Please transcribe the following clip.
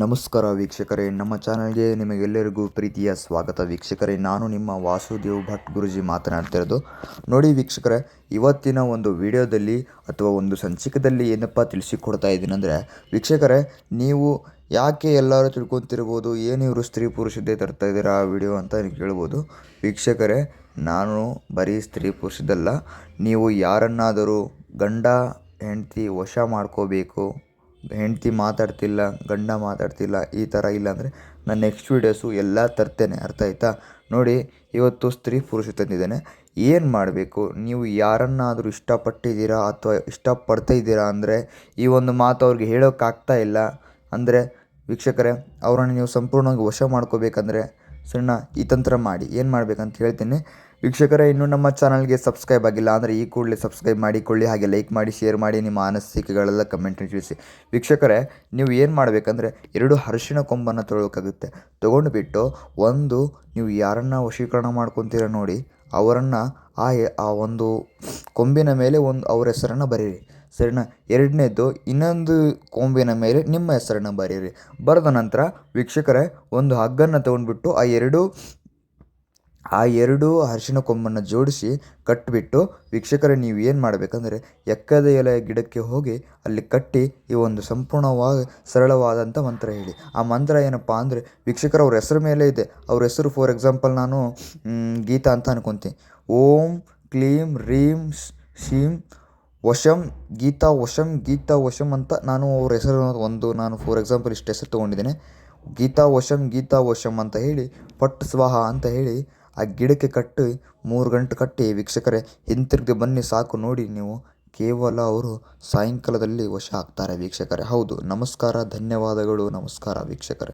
ನಮಸ್ಕಾರ ವೀಕ್ಷಕರೇ, ನಮ್ಮ ಚಾನಲ್ಗೆ ನಿಮಗೆಲ್ಲರಿಗೂ ಪ್ರೀತಿಯ ಸ್ವಾಗತ. ವೀಕ್ಷಕರೇ, ನಾನು ನಿಮ್ಮ ವಾಸುದೇವ್ ಭಟ್ ಗುರುಜಿ ಮಾತನಾಡ್ತಿರೋದು ನೋಡಿ ವೀಕ್ಷಕರೇ, ಇವತ್ತಿನ ಒಂದು ವಿಡಿಯೋದಲ್ಲಿ ಅಥವಾ ಒಂದು ಸಂಚಿಕದಲ್ಲಿ ಏನಪ್ಪ ತಿಳಿಸಿಕೊಡ್ತಾ ಇದ್ದೀನಿ ಅಂದರೆ, ವೀಕ್ಷಕರೇ, ನೀವು ಯಾಕೆ ಎಲ್ಲರೂ ತಿಳ್ಕೊತಿರ್ಬೋದು, ಏನು ಇವರು ಸ್ತ್ರೀ ಪುರುಷದ್ದೇ ತರ್ತಾ ಇದ್ದೀರಾ ಆ ವಿಡಿಯೋ ಅಂತ ಕೇಳ್ಬೋದು ವೀಕ್ಷಕರೇ, ನಾನು ಬರೀ ಸ್ತ್ರೀ ಪುರುಷದಲ್ಲ, ನೀವು ಯಾರನ್ನಾದರೂ ಗಂಡ, ಹೆಂಡತಿ ವಶ ಮಾಡ್ಕೋಬೇಕು ಹೆಂಡತಿ ಮಾತಾಡ್ತಿಲ್ಲ, ಗಂಡ ಮಾತಾಡ್ತಿಲ್ಲ, ಈ ಥರ ಇಲ್ಲ ಅಂದರೆ ನಾನು ನೆಕ್ಸ್ಟ್ ವೀಡಿಯೋಸು ಎಲ್ಲ ತರ್ತೇನೆ, ಅರ್ಥ ಆಯ್ತಾ? ನೋಡಿ, ಇವತ್ತು ಸ್ತ್ರೀ ಪುರುಷ ತಂದಿದ್ದೇನೆ. ಏನು ಮಾಡಬೇಕು? ನೀವು ಯಾರನ್ನಾದರೂ ಇಷ್ಟಪಟ್ಟಿದ್ದೀರಾ ಅಥವಾ ಇಷ್ಟಪಡ್ತಾ ಇದ್ದೀರಾ ಅಂದರೆ ಈ ಒಂದು ಮಾತು ಅವ್ರಿಗೆ ಹೇಳೋಕ್ಕಾಗ್ತಾ ಇಲ್ಲ. ಅಂದರೆ ವೀಕ್ಷಕರೇ, ಅವರನ್ನು ನೀವು ಸಂಪೂರ್ಣವಾಗಿ ವಶ ಮಾಡ್ಕೋಬೇಕಂದ್ರೆ ಸಣ್ಣ ಈ ತಂತ್ರ ಮಾಡಿ. ಏನು ಮಾಡ್ಬೇಕಂತ ಹೇಳ್ತೀನಿ? ವೀಕ್ಷಕರೇ, ಇನ್ನೂ ನಮ್ಮ ಚಾನಲ್ಗೆ ಸಬ್ಸ್ಕ್ರೈಬ್ ಆಗಿಲ್ಲ ಅಂದರೆ ಈ ಕೂಡಲೇ ಸಬ್ಸ್ಕ್ರೈಬ್ ಮಾಡಿಕೊಳ್ಳಿ ಹಾಗೆ ಲೈಕ್ ಮಾಡಿ, ಶೇರ್ ಮಾಡಿ ನಿಮ್ಮ ಅನಿಸಿಕೆಗಳೆಲ್ಲ ಕಮೆಂಟ್ ತಿಳಿಸಿ. ವೀಕ್ಷಕರೇ, ನೀವು ಏನು ಮಾಡಬೇಕಂದ್ರೆ ಎರಡು ಅರಿಶಿಣ ಕೊಂಬನ್ನು ತೊಗೊಳಕ್ಕಾಗುತ್ತೆ ತೊಗೊಂಡು ಬಿಟ್ಟು ಒಂದು, ನೀವು ಯಾರನ್ನು ವಶೀಕರಣ ಮಾಡ್ಕೊತೀರ ನೋಡಿ, ಅವರನ್ನು ಆ ಆ ಒಂದು ಕೊಂಬಿನ ಮೇಲೆ ಒಂದು, ಅವ್ರ ಹೆಸರನ್ನು ಬರೀರಿ. ಸರಿನಾ? ಎರಡನೇದು, ಇನ್ನೊಂದು ಕೊಂಬಿನ ಮೇಲೆ ನಿಮ್ಮ ಹೆಸರನ್ನು ಬರೀರಿ. ಬರೆದ ನಂತರ ವೀಕ್ಷಕರೇ, ಒಂದು ಹಗ್ಗನ್ನು ತೊಗೊಂಡ್ಬಿಟ್ಟು ಆ ಎರಡು ಆ ಎರಡು ಅರಿಶಿಣ ಕೊಂಬನ್ನು ಜೋಡಿಸಿ ಕಟ್ಟಿಬಿಟ್ಟು ವೀಕ್ಷಕರೇ ನೀವು ಏನು ಮಾಡಬೇಕಂದ್ರೆ ಎಕ್ಕದ ಎಲೆಯ ಗಿಡಕ್ಕೆ ಹೋಗಿ ಅಲ್ಲಿ ಕಟ್ಟಿ ಈ ಒಂದು ಸಂಪೂರ್ಣವಾಗಿ ಸರಳವಾದಂಥ ಮಂತ್ರ ಹೇಳಿ. ಆ ಮಂತ್ರ ಏನಪ್ಪ ಅಂದರೆ ವೀಕ್ಷಕರ ಅವ್ರ ಹೆಸರು ಮೇಲೆ ಇದೆ. ಅವ್ರ ಹೆಸರು ಫಾರ್ ಎಕ್ಸಾಂಪಲ್ ನಾನು ಗೀತಾ ಅಂತ ಅನ್ಕೊತೀನಿ. ಓಂ ಕ್ಲೀಂ ರೀಂ ಶೀಂ ವಶಂ ಗೀತಾ ವಶಂ ಗೀತಾ ವಶಂ ಅಂತ ನಾನು ಅವ್ರ ಹೆಸರು ಒಂದು ನಾನು ಫಾರ್ ಎಕ್ಸಾಂಪಲ್ ಇಷ್ಟು ಹೆಸರು ತೊಗೊಂಡಿದ್ದೇನೆ. ಗೀತಾ ವಶಂ ಗೀತಾ ವಶಂ ಅಂತ ಹೇಳಿ ಪಟ್ ಸ್ವಾಹ ಅಂತ ಹೇಳಿ ಆ ಗಿಡಕ್ಕೆ ಕಟ್ಟಿ, ಮೂರು ಗಂಟೆ ಕಟ್ಟಿ. ವೀಕ್ಷಕರೇ, ಹಿಂತಿರುಗಿ ಬನ್ನಿ, ಸಾಕು ನೋಡಿ. ನೀವು ಕೇವಲ ಅವರು ಸಾಯಂಕಾಲದಲ್ಲಿ ವಶ ಆಗ್ತಾರೆ ವೀಕ್ಷಕರೇ. ಹೌದು, ನಮಸ್ಕಾರ, ಧನ್ಯವಾದಗಳು, ನಮಸ್ಕಾರ ವೀಕ್ಷಕರೇ.